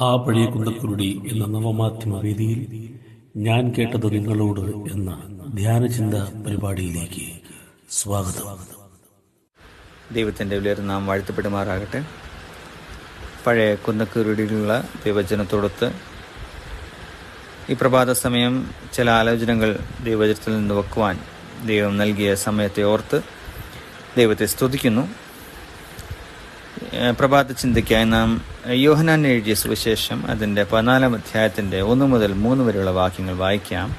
ആ പഴയ കുന്തക്കുരുടി എന്ന നവമാധ്യമ വേദിയിൽ ഞാൻ കേട്ടത് നിങ്ങളോട് എന്ന ധ്യാനചിന്ത പരിപാടിയിലേക്ക് സ്വാഗതം. ദൈവത്തിന്റെ വിലയേറെ നാം വാഴ്ത്തപ്പെടുമാറാകട്ടെ. പഴയ കുന്നക്കുരുടിയിലുള്ള ദൈവജനത്തോടൊത്ത് ഈ പ്രഭാത സമയം ചില ആലോചനകൾ ദൈവജനത്തിൽ നിന്ന് വെക്കുവാൻ ദൈവം നൽകിയ സമയത്തെ ഓർത്ത് ദൈവത്തെ സ്തുതിക്കുന്നു. പ്രഭാത ചിന്തയ്ക്കായി നാം യോഹനാൻ എഴുതിയ സുവിശേഷം അതിന്റെ പതിനാലാം അധ്യായത്തിന്റെ ഒന്ന് മുതൽ മൂന്ന് വരെയുള്ള വാക്യങ്ങൾ വായിക്കാം.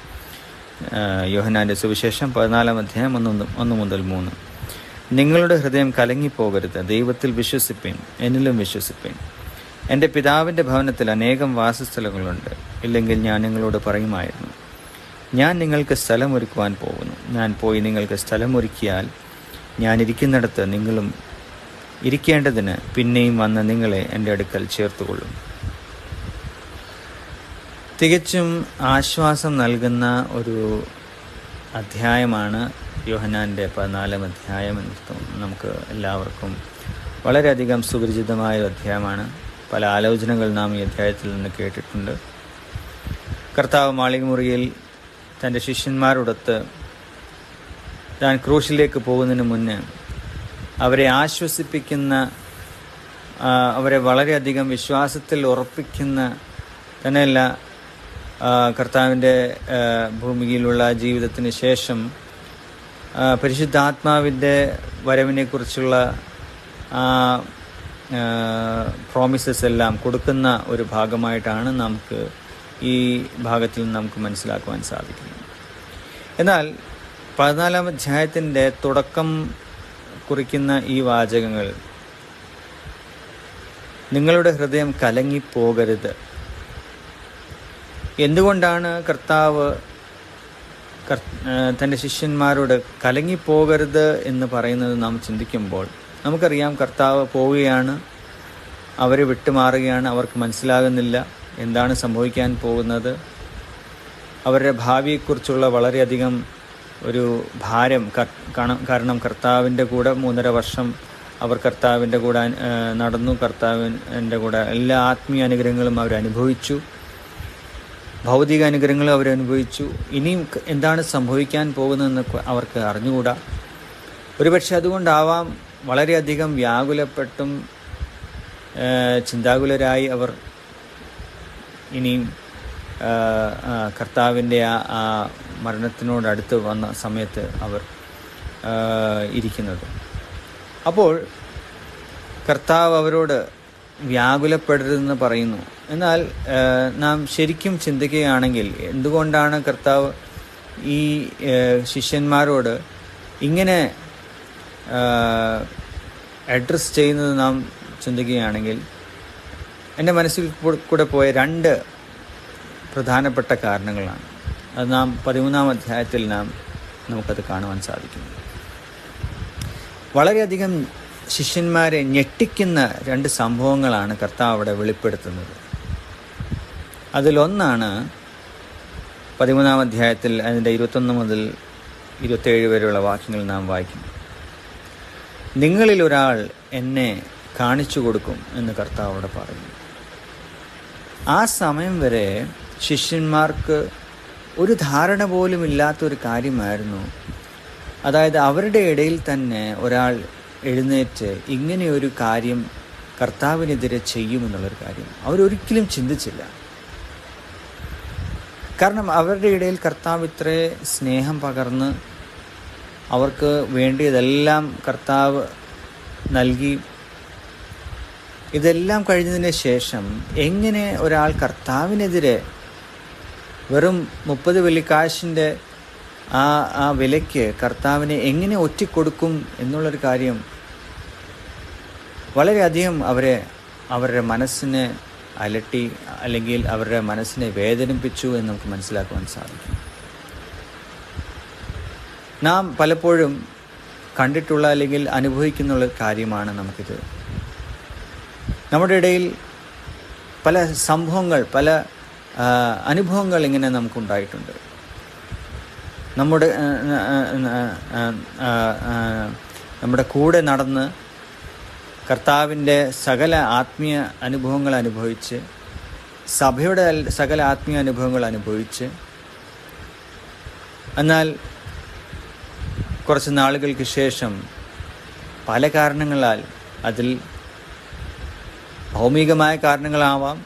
യോഹനാന്റെ സുവിശേഷം പതിനാലാം അധ്യായം ഒന്ന് ഒന്ന് മുതൽ മൂന്ന്. നിങ്ങളുടെ ഹൃദയം കലങ്ങിപ്പോകരുത് ദൈവത്തിൽ വിശ്വസിപ്പേൻ എന്നിലും വിശ്വസിപ്പിൻ. എന്റെ പിതാവിന്റെ ഭവനത്തിൽ അനേകം വാസസ്ഥലങ്ങളുണ്ട്. ഇല്ലെങ്കിൽ ഞാൻ നിങ്ങളോട് പറയുമായിരുന്നു ഞാൻ നിങ്ങൾക്ക് സ്ഥലമൊരുക്കുവാൻ പോകുന്നു. ഞാൻ പോയി നിങ്ങൾക്ക് സ്ഥലമൊരുക്കിയാൽ ഞാൻ ഇരിക്കുന്നിടത്ത് നിങ്ങളും ഇരിക്കേണ്ടതിന് പിന്നെയും വന്ന് നിങ്ങളെ എന്റെ അടുക്കൽ ചേർത്തുകൊള്ളും. തികച്ചും ആശ്വാസം നൽകുന്ന ഒരു അധ്യായമാണ് യോഹനാന്റെ പതിനാലാം അധ്യായം എന്ന് നമുക്ക് എല്ലാവർക്കും വളരെയധികം സുപരിചിതമായ ഒരു അധ്യായമാണ്. പല ആലോചനകൾ നാം ഈ അധ്യായത്തിൽ നിന്ന് കേട്ടിട്ടുണ്ട്. കർത്താവ് മാളികമുറിയിൽ തന്റെ ശിഷ്യന്മാരോടൊത്ത് താൻ ക്രൂശിലേക്ക് പോകുന്നതിന് മുന്നേ അവരെ ആശ്വസിപ്പിക്കുന്ന അവരെ വളരെയധികം വിശ്വാസത്തിൽ ഉറപ്പിക്കുന്ന തന്നെയല്ല കർത്താവിന്റെ ഭൂമിയിലുള്ള ജീവിതത്തിന് ശേഷം പരിശുദ്ധാത്മാവിന്റെ വരവിനെക്കുറിച്ചുള്ള പ്രോമിസസ് എല്ലാം കൊടുക്കുന്ന ഒരു ഭാഗമായിട്ടാണ് നമുക്ക് ഈ ഭാഗത്തിൽ നമുക്ക് മനസ്സിലാക്കുവാൻ സാധിക്കുന്നത്. എന്നാൽ പതിനാലാം അധ്യായത്തിന്റെ തുടക്കം കുറിക്കുന്ന ഈ വാചകങ്ങൾ നിങ്ങളുടെ ഹൃദയം കലങ്ങിപ്പോകരുത്. എന്തുകൊണ്ടാണ് കർത്താവ് തന്റെ ശിഷ്യന്മാരോട് കലങ്ങിപ്പോകരുത് എന്ന് പറയുന്നത് നാം ചിന്തിക്കുമ്പോൾ നമുക്കറിയാം കർത്താവ് പോവുകയാണ്. അവരെ വിട്ടുമാറുകയാണ്. അവർക്ക് മനസ്സിലാകുന്നില്ല എന്താണ് സംഭവിക്കാൻ പോകുന്നത്. അവരുടെ ഭാവിയെക്കുറിച്ചുള്ള വളരെയധികം ഒരു ഭാരം കാരണം കർത്താവിന്റെ കൂടെ മൂന്നര വർഷം അവർ കർത്താവിന്റെ കൂടെ നടന്നു. കർത്താവിന്റെ കൂടെ എല്ലാ ആത്മീയ അനുഗ്രഹങ്ങളും അവർ അനുഭവിച്ചു. ഭൗതിക അനുഗ്രഹങ്ങളും അവരനുഭവിച്ചു ഇനിയും എന്താണ് സംഭവിക്കാൻ പോകുന്നതെന്ന് അവർക്ക് അറിഞ്ഞുകൂടാ. ഒരുപക്ഷെ അതുകൊണ്ടാവാം വളരെയധികം വ്യാകുലപ്പെട്ടും ചിന്താകുലരായി അവർ ഇനിയും കർത്താവിന്റെ ആ മരണത്തിനോടടുത്ത് വന്ന സമയത്ത് അവർ ഇരിക്കുന്നത്. അപ്പോൾ കർത്താവ് അവരോട് വ്യാകുലപ്പെടരുതെന്ന് പറയുന്നു. എന്നാൽ നാം ശരിക്കും ചിന്തിക്കുകയാണെങ്കിൽ എന്തുകൊണ്ടാണ് കർത്താവ് ഈ ശിഷ്യന്മാരോട് ഇങ്ങനെ അഡ്രസ്സ് ചെയ്യുന്നത് നാം ചിന്തിക്കുകയാണെങ്കിൽ എന്റെ മനസ്സിൽ കൂടെ പോയ രണ്ട് പ്രധാനപ്പെട്ട കാരണങ്ങളാണ്. അത് നാം പതിമൂന്നാം അധ്യായത്തിൽ നാം നമുക്കത് കാണുവാൻ സാധിക്കും വളരെയധികം ശിഷ്യന്മാരെ ഞെട്ടിക്കുന്ന രണ്ട് സംഭവങ്ങളാണ് കർത്താവ് അവിടെ വെളിപ്പെടുത്തുന്നത്. അതിലൊന്നാണ് പതിമൂന്നാം അധ്യായത്തിൽ അതിന്റെ ഇരുപത്തൊന്ന് മുതൽ ഇരുപത്തേഴ് വരെയുള്ള വാക്യങ്ങൾ നാം വായിക്കുന്നു. നിങ്ങളിൽ ഒരാൾ എന്നെ കാണിച്ചു കൊടുക്കും എന്ന് കർത്താവ് പറഞ്ഞു ആ സമയം വരെ ശിഷ്യന്മാർക്ക് ഒരു ധാരണ പോലും ഇല്ലാത്തൊരു കാര്യമായിരുന്നു. അതായത് അവരുടെ ഇടയിൽ തന്നെ ഒരാൾ എഴുന്നേറ്റ് ഇങ്ങനെയൊരു കാര്യം കർത്താവിനെതിരെ ചെയ്യുമെന്നുള്ളൊരു കാര്യം അവരൊരിക്കലും ചിന്തിച്ചില്ല. കാരണം അവരുടെ ഇടയിൽ കർത്താവ് ഇത്രേ സ്നേഹം പകർന്ന് അവർക്ക് വേണ്ടിയതെല്ലാം കർത്താവ് നൽകി. ഇതെല്ലാം കഴിഞ്ഞതിന് ശേഷം എങ്ങനെ ഒരാൾ കർത്താവിനെതിരെ വെറും മുപ്പത് വെള്ളിക്കാശിന്റെ ആ ആ വിലയ്ക്ക് കർത്താവിനെ എങ്ങനെ ഒറ്റിക്കൊടുക്കും എന്നുള്ളൊരു കാര്യം വളരെയധികം അവരെ അവരുടെ മനസ്സിനെ അലട്ടി അല്ലെങ്കിൽ അവരുടെ മനസ്സിനെ വേദനിപ്പിച്ചു എന്ന് നമുക്ക് മനസ്സിലാക്കുവാൻ സാധിക്കും. നാം പലപ്പോഴും കണ്ടിട്ടുള്ള അല്ലെങ്കിൽ അനുഭവിക്കുന്ന കാര്യമാണ് നമുക്കിത്. നമ്മുടെ ഇടയിൽ പല സംഭവങ്ങൾ പല അനുഭവങ്ങൾ ഇങ്ങനെ നമുക്കുണ്ടായിട്ടുണ്ട്. നമ്മുടെ നമ്മുടെ കൂടെ നടന്ന് കർത്താവിന്റെ സകല ആത്മീയ അനുഭവങ്ങൾ അനുഭവിച്ച് സഭയുടെ സകല ആത്മീയ അനുഭവങ്ങൾ അനുഭവിച്ച് എന്നാൽ കുറച്ച് നാളുകൾക്ക് ശേഷം പല കാരണങ്ങളാൽ അതിൽ ഭൗമികമായ കാരണങ്ങളാവാം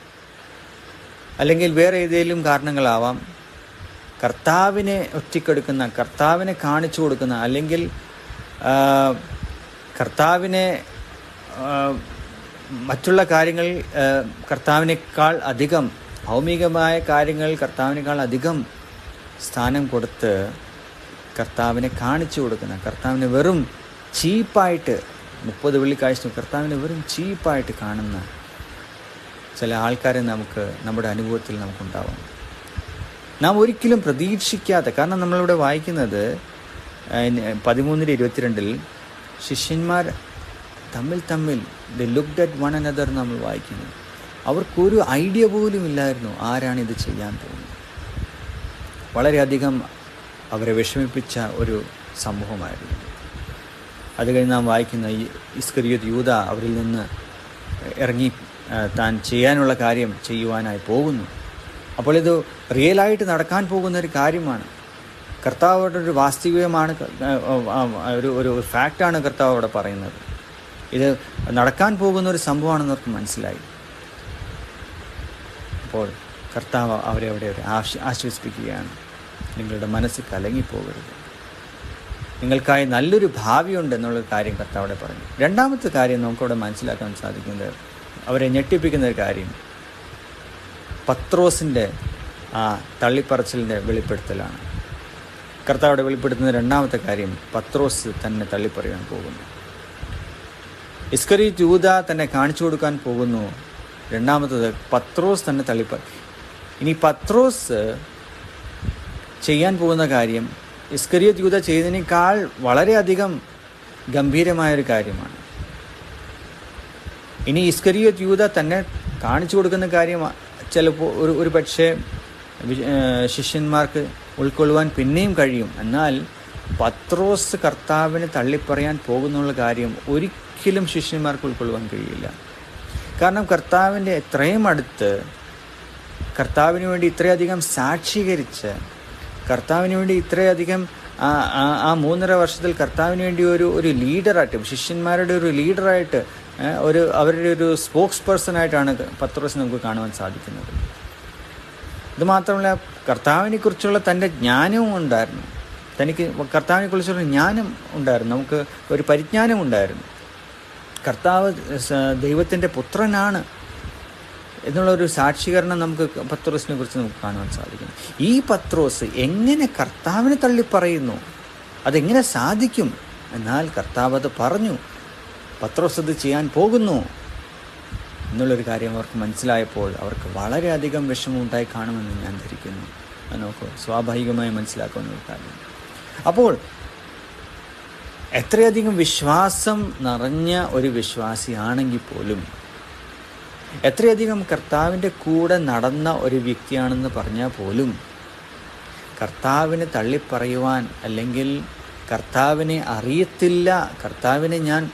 അല്ലെങ്കിൽ വേറെ ഏതെങ്കിലും കാരണങ്ങളാവാം കർത്താവിനെ ഒറ്റക്കെടുക്കുന്ന കർത്താവിനെ കാണിച്ചു കൊടുക്കുന്ന അല്ലെങ്കിൽ കർത്താവിനെ മറ്റുള്ള കാര്യങ്ങൾ കർത്താവിനേക്കാൾ അധികം ഭൗമികമായ കാര്യങ്ങൾ കർത്താവിനേക്കാൾ അധികം സ്ഥാനം കൊടുത്ത് കർത്താവിനെ കാണിച്ചു കൊടുക്കുന്ന കർത്താവിനെ വെറും ചീപ്പായിട്ട് മുപ്പത് വെള്ളിക്കാഴ്ച കർത്താവിനെ വെറും ചീപ്പായിട്ട് കാണുന്ന ചില ആൾക്കാരെ നമുക്ക് നമ്മുടെ അനുഭവത്തിൽ നമുക്കുണ്ടാവാം. നാം ഒരിക്കലും പ്രതീക്ഷിക്കാത്ത കാരണം നമ്മളിവിടെ വായിക്കുന്നത് പതിമൂന്നിൽ ഇരുപത്തിരണ്ടിൽ ശിഷ്യന്മാർ തമ്മിൽ തമ്മിൽ they looked at one another നമ്മൾ വായിക്കുന്നു. അവർക്കൊരു ഐഡിയ പോലും ഇല്ലായിരുന്നു ആരാണ് ഇത് ചെയ്യാൻ പോകുന്നത്. വളരെയധികം അവരെ വിഷമിപ്പിച്ച ഒരു സമൂഹമായിരുന്നു. അത് കഴിഞ്ഞ് നാം വായിക്കുന്ന ഈ ഇസ്കരിയത് യൂത അവരിൽ നിന്ന് ഇറങ്ങി താൻ ചെയ്യാനുള്ള കാര്യം ചെയ്യുവാനായി പോകുന്നു. അപ്പോൾ ഇത് റിയലായിട്ട് നടക്കാൻ പോകുന്ന ഒരു കാര്യമാണ്. കർത്താവോടെ ഒരു വാസ്തവികമാണ് ഒരു ഒരു ഫാക്റ്റാണ് കർത്താവ് അവിടെ പറയുന്നത്. ഇത് നടക്കാൻ പോകുന്ന ഒരു സംഭവമാണെന്ന് അവർക്ക് മനസ്സിലായി. അപ്പോൾ കർത്താവ് അവരെ അവിടെ ആശ്വസിപ്പിക്കുകയാണ്. നിങ്ങളുടെ മനസ്സ് കലങ്ങിപ്പോകരുത്. നിങ്ങൾക്കായി നല്ലൊരു ഭാവിയുണ്ട് എന്നുള്ള കാര്യം കർത്താവ് അവിടെ പറഞ്ഞു. രണ്ടാമത്തെ കാര്യം നമുക്കവിടെ മനസ്സിലാക്കാൻ സാധിക്കുന്നത് അവരെ ഞെട്ടിപ്പിക്കുന്ന ഒരു കാര്യം. പത്രോസിന്റെ ആ തള്ളിപ്പറച്ചിലിന്റെ വെളിപ്പെടുത്തലാണ്. കർത്താവിടെ വെളിപ്പെടുത്തുന്ന രണ്ടാമത്തെ കാര്യം പത്രോസ് തന്നെ തള്ളിപ്പറയാൻ പോകുന്നു. ഇസ്കറി ജൂത തന്നെ കാണിച്ചു കൊടുക്കാൻ പോകുന്നു. രണ്ടാമത്തത് പത്രോസ് തന്നെ തള്ളിപ്പറ ഇനി പത്രോസ് ചെയ്യാൻ പോകുന്ന കാര്യം ഇസ്കരിയത്ത് യൂത ചെയ്തതിനേക്കാൾ വളരെയധികം ഗംഭീരമായൊരു കാര്യമാണ്. ഇനി ഇസ്കരിയത്ത് യൂത തന്നെ കാണിച്ചു കൊടുക്കുന്ന കാര്യം ചിലപ്പോൾ ഒരു ഒരു പക്ഷേ ശിഷ്യന്മാർക്ക് ഉൾക്കൊള്ളുവാൻ പിന്നെയും കഴിയും. എന്നാൽ പത്രോസ് കർത്താവിനെ തള്ളിപ്പറയാൻ പോകുന്നുള്ള കാര്യം ഒരിക്കലും ശിഷ്യന്മാർക്ക് ഉൾക്കൊള്ളുവാൻ കഴിയില്ല. കാരണം കർത്താവിന്റെ എത്രയും അടുത്ത് കർത്താവിന് വേണ്ടി ഇത്രയധികം സാക്ഷീകരിച്ച് കർത്താവിന് വേണ്ടി ഇത്രയധികം ആ മൂന്നര വർഷത്തിൽ കർത്താവിന് വേണ്ടി ഒരു ഒരു ലീഡറായിട്ട് ശിഷ്യന്മാരുടെ ഒരു ലീഡറായിട്ട് ഒരു അവരുടെ ഒരു സ്പോക്സ് പേഴ്സണായിട്ടാണ് പത്രോസ് നമുക്ക് കാണുവാൻ സാധിക്കുന്നത്. ഇത് മാത്രമല്ല കർത്താവിനെ കുറിച്ചുള്ള തന്റെ ജ്ഞാനവും ഉണ്ടായിരുന്നു. തനിക്ക് കർത്താവിനെ കുറിച്ചുള്ള ജ്ഞാനം ഉണ്ടായിരുന്നു. നമുക്ക് ഒരു പരിജ്ഞാനം ഉണ്ടായിരുന്നു. കർത്താവ് ദൈവത്തിന്റെ പുത്രനാണ്. എന്നുള്ള ഒരു സാക്ഷീകരണം നമുക്ക് പത്രോസിനെ കുറിച്ച് നമുക്ക് കാണുവാൻ സാധിക്കും ഈ പത്രോസ് എങ്ങനെ കർത്താവിനെ തള്ളി തള്ളിപ്പറയുന്നു? അതെങ്ങനെ സാധിക്കും? എന്നാൽ കർത്താവ് അത് പറഞ്ഞു. പത്രോസ് അത് ചെയ്യാൻ പോകുന്നു. എന്നുള്ളൊരു കാര്യം അവർക്ക് മനസ്സിലായപ്പോൾ അവർക്ക് വളരെയധികം വിഷമമുണ്ടായി കാണുമെന്ന് ഞാൻ ധരിക്കുന്നു. നമുക്ക് സ്വാഭാവികമായി മനസ്സിലാക്കുന്ന ഒരു കാര്യം. അപ്പോൾ എത്രയധികം വിശ്വാസം നിറഞ്ഞ ഒരു വിശ്വാസിയാണെങ്കിൽ പോലും എത്രയധികം കർത്താവിന്റെ കൂടെ നടന്ന ഒരു വ്യക്തിയാണെന്ന് പറഞ്ഞാൽ പോലും കർത്താവിനെ തള്ളിപ്പറയുവാൻ അല്ലെങ്കിൽ കർത്താവിനെ അറിയത്തില്ല കർത്താവിനെ ഞാൻ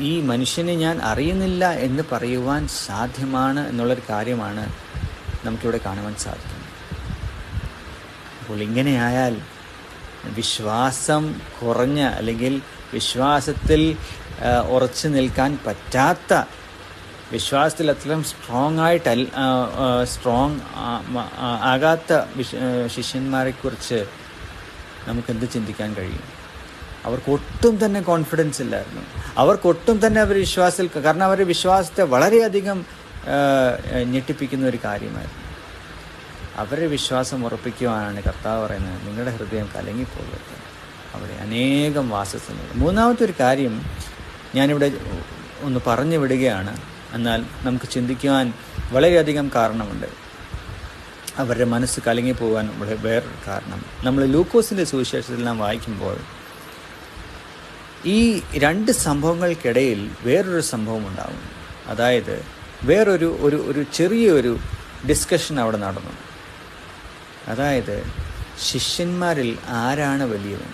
ഈ മനുഷ്യനെ ഞാൻ അറിയുന്നില്ല എന്ന് പറയുവാൻ സാധ്യമാണ് എന്നുള്ളൊരു കാര്യമാണ് നമുക്കിവിടെ കാണുവാൻ സാധിക്കുന്നത്. അപ്പോൾ ഇങ്ങനെയായാൽ വിശ്വാസം കുറഞ്ഞ അല്ലെങ്കിൽ വിശ്വാസത്തിൽ ഉറച്ചു നിൽക്കാൻ പറ്റാത്ത വിശ്വാസത്തിൽ അത്രയും സ്ട്രോങ് ആയിട്ട് സ്ട്രോങ് ആകാത്ത ശിഷ്യന്മാരെ കുറിച്ച് ശിഷ്യന്മാരെക്കുറിച്ച് നമുക്കെന്ത് ചിന്തിക്കാൻ കഴിയും? അവർക്ക് ഒട്ടും തന്നെ കോൺഫിഡൻസ് ഇല്ലായിരുന്നു. അവർക്ക് ഒട്ടും തന്നെ അവർ വിശ്വാസത്തിൽ കാരണം അവരുടെ വിശ്വാസത്തെ വളരെയധികം ഞെട്ടിപ്പിക്കുന്ന ഒരു കാര്യമായിരുന്നു. അവരുടെ വിശ്വാസം ഉറപ്പിക്കുവാനാണ് കർത്താവ് പറയുന്നത് നിങ്ങളുടെ ഹൃദയം കലങ്ങിപ്പോകരുത്. അവിടെ അനേകം വാസസ്ഥലങ്ങൾ. മൂന്നാമത്തെ ഒരു കാര്യം ഞാനിവിടെ ഒന്ന് പറഞ്ഞു വിടുകയാണ്. എന്നാൽ നമുക്ക് ചിന്തിക്കുവാൻ വളരെയധികം കാരണമുണ്ട്. അവരുടെ മനസ്സ് കലങ്ങിപ്പോകാൻ വളരെ വേറൊരു കാരണം. നമ്മൾ ലൂക്കോസിന്റെ സുവിശേഷത്തിൽ നാം വായിക്കുമ്പോൾ ഈ രണ്ട് സംഭവങ്ങൾക്കിടയിൽ വേറൊരു സംഭവം ഉണ്ടാകും അതായത് വേറൊരു ഒരു ഒരു ചെറിയൊരു ഡിസ്കഷൻ അവിടെ നടന്നു. അതായത് ശിഷ്യന്മാരിൽ ആരാണ് വലിയവൻ?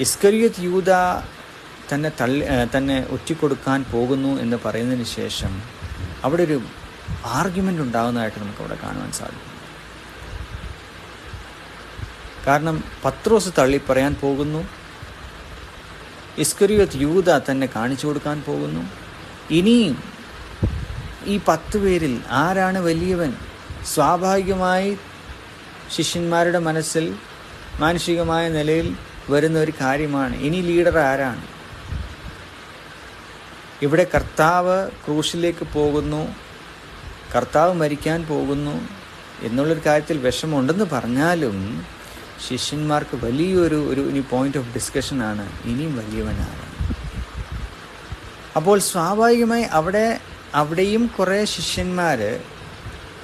ഇസ്കരിയത്ത് യൂത തന്നെ തള്ളി തന്നെ ഒറ്റിക്കൊടുക്കാൻ പോകുന്നു എന്ന് പറയുന്നതിന് ശേഷം അവിടെ ഒരു ആർഗ്യുമെന്റ് ഉണ്ടാകുന്നതായിട്ട് നമുക്ക് അവിടെ കാണുവാൻ സാധിക്കും. കാരണം പത്രോസ് തള്ളി പറയാൻ പോകുന്നു ഇസ്കരിയത്ത് യൂത തന്നെ കാണിച്ചു കൊടുക്കാൻ പോകുന്നു. ഇനിയും ഈ പത്ത് പേരിൽ ആരാണ് വലിയവൻ? സ്വാഭാവികമായി ശിഷ്യന്മാരുടെ മനസ്സിൽ മാനുഷികമായ നിലയിൽ വരുന്ന ഒരു കാര്യമാണ്. ഇനി ലീഡർ ആരാണ്? ഇവിടെ കർത്താവ് ക്രൂശിലേക്ക് പോകുന്നു കർത്താവ് മരിക്കാൻ പോകുന്നു എന്നുള്ളൊരു കാര്യത്തിൽ വിഷമമുണ്ടെന്ന് പറഞ്ഞാലും ശിഷ്യന്മാർക്ക് വലിയൊരു ഒരു ഇനി പോയിന്റ് ഓഫ് ഡിസ്കഷനാണ് ഇനിയും വലിയവനാണ്. അപ്പോൾ സ്വാഭാവികമായി അവിടെ അവിടെയും കുറേ ശിഷ്യന്മാർ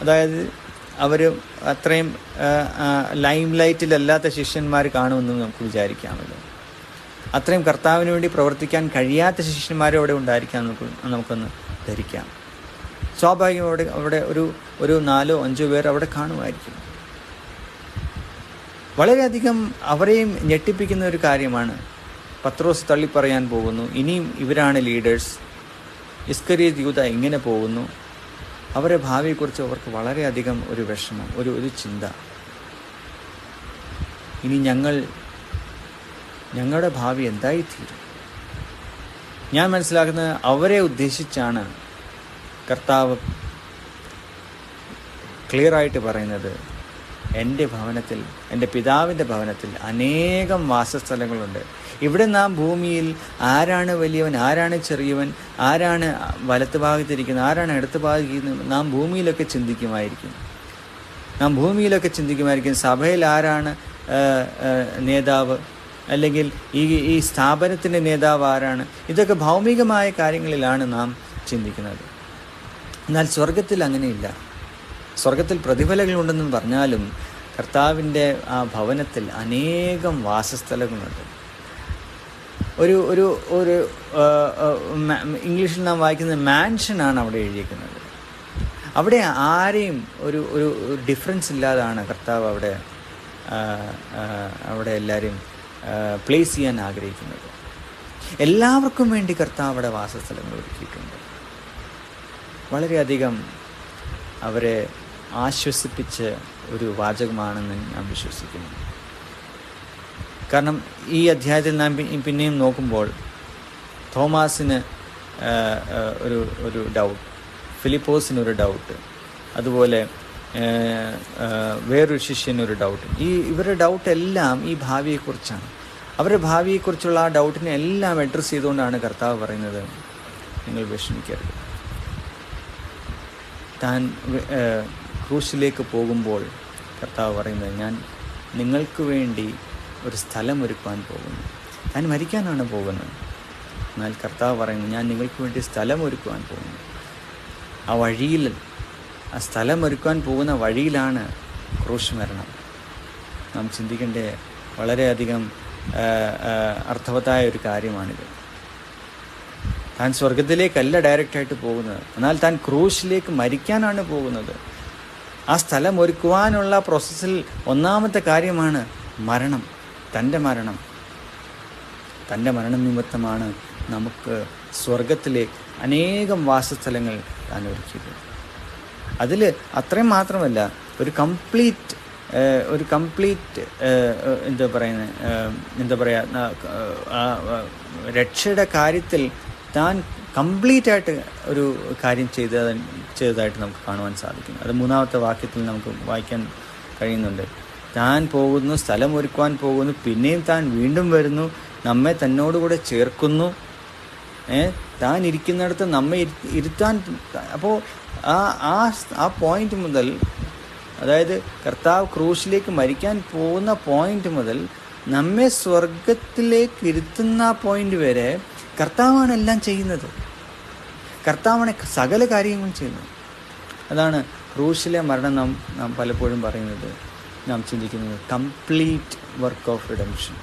അതായത് അവർ അത്രയും ലൈം ലൈറ്റിലല്ലാത്ത ശിഷ്യന്മാർ കാണുമെന്ന് നമുക്ക് വിചാരിക്കാമല്ലോ. അത്രയും കർത്താവിന് വേണ്ടി പ്രവർത്തിക്കാൻ കഴിയാത്ത ശിഷ്യന്മാരും അവിടെ ഉണ്ടായിരിക്കാം നമുക്ക് നമുക്കൊന്ന് ധരിക്കാം. സ്വാഭാവികം അവിടെ അവിടെ ഒരു ഒരു നാലോ അഞ്ചോ പേർ അവിടെ കാണുമായിരിക്കും. വളരെയധികം അവരെയും ഞെട്ടിപ്പിക്കുന്ന ഒരു കാര്യമാണ്. പത്രോസ് തള്ളിപ്പറയാൻ പോകുന്നു. ഇനിയും ഇവരാണ് ലീഡേഴ്സ്. ഇസ്കരി യൂത ഇങ്ങനെ പോകുന്നു. അവരെ ഭാവിയെക്കുറിച്ച് അവർക്ക് വളരെയധികം ഒരു വിഷമം ഒരു ഒരു ചിന്ത. ഇനി ഞങ്ങൾ ഞങ്ങളുടെ ഭാവി എന്തായിത്തീരും? ഞാൻ മനസ്സിലാക്കുന്നത് അവരെ ഉദ്ദേശിച്ചാണ് കർത്താവ് ക്ലിയറായിട്ട് പറയുന്നത് എന്റെ ഭവനത്തിൽ എന്റെ പിതാവിന്റെ ഭവനത്തിൽ അനേകം വാസസ്ഥലങ്ങളുണ്ട്. ഇവിടെ നാം ഭൂമിയിൽ ആരാണ് വലിയവൻ ആരാണ് ചെറിയവൻ ആരാണ് വലത്ത് ഭാഗത്തിരിക്കുന്നത് ആരാണ് ഇടത്ത് ഭാഗത്തിരിക്കുന്നത് നാം ഭൂമിയിലൊക്കെ ചിന്തിക്കുമായിരിക്കും. നാം ഭൂമിയിലൊക്കെ ചിന്തിക്കുമായിരിക്കും സഭയിൽ ആരാണ് നേതാവ് അല്ലെങ്കിൽ ഈ ഈ സ്ഥാപനത്തിന്റെ നേതാവ് ആരാണ്? ഇതൊക്കെ ഭൗമികമായ കാര്യങ്ങളിലാണ് നാം ചിന്തിക്കുന്നത്. എന്നാൽ സ്വർഗത്തിൽ അങ്ങനെയില്ല. സ്വർഗത്തിൽ പ്രതിഫലങ്ങളുണ്ടെന്ന് പറഞ്ഞാലും കർത്താവിന്റെ ആ ഭവനത്തിൽ അനേകം വാസസ്ഥലങ്ങളുണ്ട്. ഒരു ഒരു ഒരു ഇംഗ്ലീഷിൽ നാം വായിക്കുന്നത് മാൻഷനാണ് അവിടെ എഴുതിയിരിക്കുന്നത്. അവിടെ ആരെയും ഒരു ഒരു ഡിഫറൻസ് ഇല്ലാതാണ് കർത്താവ് അവിടെ അവിടെ എല്ലാവരെയും പ്ലേസ് ചെയ്യാൻ ആഗ്രഹിക്കുന്നത്. എല്ലാവർക്കും വേണ്ടി കർത്താവ് അവിടെ വാസസ്ഥലങ്ങൾ ഒരുക്കിയിട്ടുണ്ട്. വളരെയധികം അവരെ ആശ്വസിപ്പിച്ച ഒരു വാചകമാണെന്ന് ഞാൻ വിശ്വസിക്കുന്നു. കാരണം ഈ അധ്യായത്തിൽ നാം പിന്നെയും നോക്കുമ്പോൾ തോമാസിന് ഒരു ഒരു ഡൗട്ട് ഫിലിപ്പോസിന് ഒരു ഡൗട്ട് അതുപോലെ വേറൊരു ശിഷ്യനൊരു ഡൗട്ട് ഈ ഇവരുടെ ഡൗട്ട് എല്ലാം ഈ ഭാവിയെക്കുറിച്ചാണ്. അവരുടെ ഭാവിയെക്കുറിച്ചുള്ള ആ ഡൗട്ടിനെ എല്ലാം അഡ്രസ്സ് ചെയ്തുകൊണ്ടാണ് കർത്താവ് പറയുന്നത്. നിങ്ങൾ വിഷമിക്കരുത്. താൻ ക്രൂശിലേക്ക് പോകുമ്പോൾ കർത്താവ് പറയുന്നത് ഞാൻ നിങ്ങൾക്ക് വേണ്ടി ഒരു സ്ഥലം ഒരുക്കുവാൻ പോകുന്നു. താൻ മരിക്കാനാണ് പോകുന്നത്. എന്നാൽ കർത്താവ് പറയുന്നു ഞാൻ നിങ്ങൾക്ക് വേണ്ടി സ്ഥലം ഒരുക്കുവാൻ പോകുന്നു. ആ വഴിയിൽ ആ സ്ഥലം ഒരുക്കുവാൻ പോകുന്ന വഴിയിലാണ് ക്രൂശ് മരണം. നാം ചിന്തിക്കേണ്ട വളരെയധികം അർത്ഥവത്തായ ഒരു കാര്യമാണിത്. താൻ സ്വർഗത്തിലേക്കല്ല ഡയറക്റ്റായിട്ട് പോകുന്നത്. എന്നാൽ താൻ ക്രൂശിലേക്ക് മരിക്കാനാണ് പോകുന്നത്. ആ സ്ഥലം ഒരുക്കുവാനുള്ള പ്രോസസ്സിൽ ഒന്നാമത്തെ കാര്യമാണ് മരണം. തന്റെ മരണം. തന്റെ മരണം നിമിത്തമാണ് നമുക്ക് സ്വർഗത്തിലെ അനേകം വാസസ്ഥലങ്ങൾ താൻ ഒരുക്കിയത്. അതിൽ അത്രയും മാത്രമല്ല ഒരു കംപ്ലീറ്റ് ഒരു കംപ്ലീറ്റ് എന്താ പറയുന്നത് എന്താ പറയുക രക്ഷയുടെ കാര്യത്തിൽ താൻ കംപ്ലീറ്റ് ആയിട്ട് ഒരു കാര്യം ചെയ്ത ചെയ്തതായിട്ട് നമുക്ക് കാണുവാൻ സാധിക്കും അത് മൂന്നാമത്തെ വാക്യത്തിൽ നമുക്ക് വായിക്കാൻ കഴിയുന്നുണ്ട്. താൻ പോകുന്നു സ്ഥലം ഒരുക്കുവാൻ പോകുന്നു പിന്നെയും താൻ വീണ്ടും വരുന്നു നമ്മെ തന്നോടുകൂടെ ചേർക്കുന്നു താൻ ഇരിക്കുന്നിടത്ത് നമ്മെ ഇരുത്താൻ അപ്പോൾ ആ ആ ആ പോയിന്റ് മുതൽ അതായത് കർത്താവ് ക്രൂശിലേക്ക് മരിക്കാൻ പോകുന്ന പോയിന്റ് മുതൽ നമ്മെ സ്വർഗത്തിലേക്ക് ഇരുത്തുന്ന പോയിന്റ് വരെ കർത്താവാണ് എല്ലാം ചെയ്യുന്നത്. കർത്താവാണ് സകല കാര്യങ്ങളും ചെയ്യുന്നത്. അതാണ് ക്രൂശിലെ മരണം നാം നാം പലപ്പോഴും പറയുന്നത്. നാം ചിന്തിക്കുന്നത് കംപ്ലീറ്റ് വർക്ക് ഓഫ് റിഡംഷൻ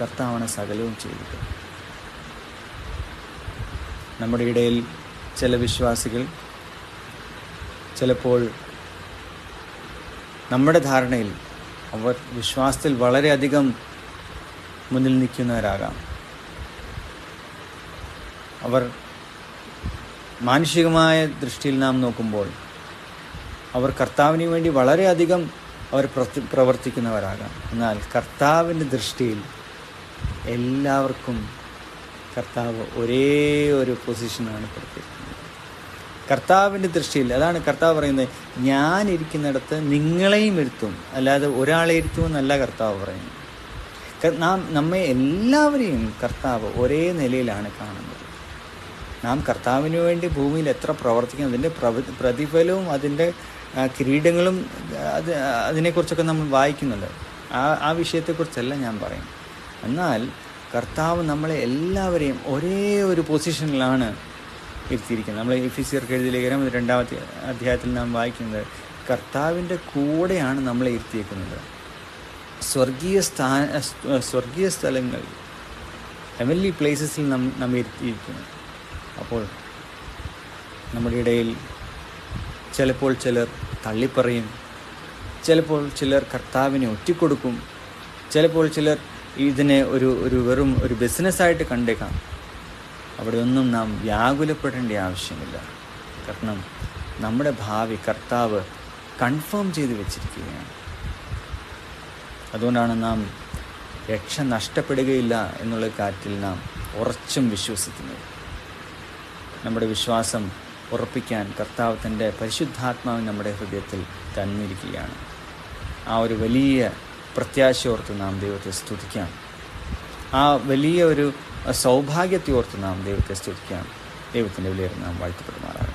കർത്താവാണ് സകലവും ചെയ്തത്. നമ്മുടെ ഇടയിൽ ചില വിശ്വാസികൾ ചിലപ്പോൾ നമ്മുടെ ധാരണയിൽ അവർ വിശ്വാസത്തിൽ വളരെയധികം മുന്നിൽ നിൽക്കുന്നവരാകാം. അവർ മാനുഷികമായ ദൃഷ്ടിയിൽ നാം നോക്കുമ്പോൾ അവർ കർത്താവിന് വേണ്ടി വളരെയധികം അവർ പ്രവർത്തിക്കുന്നവരാകാം. എന്നാൽ കർത്താവിന്റെ ദൃഷ്ടിയിൽ എല്ലാവർക്കും കർത്താവ് ഒരേ ഒരു പൊസിഷനാണ് കൊടുത്തിരിക്കുന്നത്. കർത്താവിന്റെ ദൃഷ്ടിയിൽ അതാണ് കർത്താവ് പറയുന്നത് ഞാൻ ഇരിക്കുന്നിടത്ത് നിങ്ങളെയും ഇരുത്തും. അല്ലാതെ ഒരാളെ ഇരുത്തുമെന്നല്ല കർത്താവ് പറയുന്നത്. നാം നമ്മെ എല്ലാവരെയും കർത്താവ് ഒരേ നിലയിലാണ് കാണുന്നത്. നാം കർത്താവിന് വേണ്ടി ഭൂമിയിൽ എത്ര പ്രവർത്തിക്കുന്നു അതിന്റെ പ്രതിഫലവും അതിന്റെ കിരീടങ്ങളും അത് അതിനെക്കുറിച്ചൊക്കെ നമ്മൾ വായിക്കുന്നുണ്ട്. ആ ആ വിഷയത്തെക്കുറിച്ചല്ല ഞാൻ പറയും എന്നാൽ കർത്താവ് നമ്മളെ എല്ലാവരെയും ഒരേ ഒരു പൊസിഷനിലാണ് ഇരുത്തിയിരിക്കുന്നത്. നമ്മൾ എഫിസിയർക്ക് എഴുതി ലേഖനം രണ്ടാമത്തെ അധ്യായത്തിൽ നാം വായിക്കുന്നത് കർത്താവിന്റെ കൂടെയാണ് നമ്മളെ ഇരുത്തിയേക്കുന്നത്. സ്വർഗീയ സ്ഥാന സ്വർഗീയ സ്ഥലങ്ങൾ ഹെവൻലി പ്ലേസസിൽ നം നമ്മെ ഇരുത്തിയിരിക്കുന്നു. അപ്പോൾ നമ്മുടെ ഇടയിൽ ചിലപ്പോൾ ചിലർ തള്ളിപ്പറയും ചിലപ്പോൾ ചിലർ കർത്താവിനെ ഒറ്റിക്കൊടുക്കും ചിലപ്പോൾ ചിലർ ഇതിനെ ഒരു ഒരു വെറും ഒരു ബിസിനസ്സായിട്ട് കണ്ടേക്കാം. അവിടെ ഒന്നും നാം വ്യാകുലപ്പെടേണ്ട ആവശ്യമില്ല. കാരണം നമ്മുടെ ഭാവി കർത്താവ് കൺഫേം ചെയ്ത് വെച്ചിരിക്കുകയാണ്. അതുകൊണ്ടാണ് നാം രക്ഷ നഷ്ടപ്പെടുകയില്ല എന്നുള്ള കാര്യത്തിൽ നാം ഉറച്ചും വിശ്വസിക്കുന്നത്. നമ്മുടെ വിശ്വാസം ഉറപ്പിക്കാൻ കർത്താവ് തന്റെ പരിശുദ്ധാത്മാവ് നമ്മുടെ ഹൃദയത്തിൽ തന്നിരിക്കുകയാണ്. ആ ഒരു വലിയ പ്രത്യാശയോർത്ത് നാം ദൈവത്തെ സ്തുതിക്കാം. ആ വലിയ ഒരു സൗഭാഗ്യത്തെ ഓർത്ത് നാം ദൈവത്തെ സ്തുതിക്കാം. ദൈവത്തിന്റെ വിലയേറെ നാം വാഴ്ത്തപ്പെടുന്നു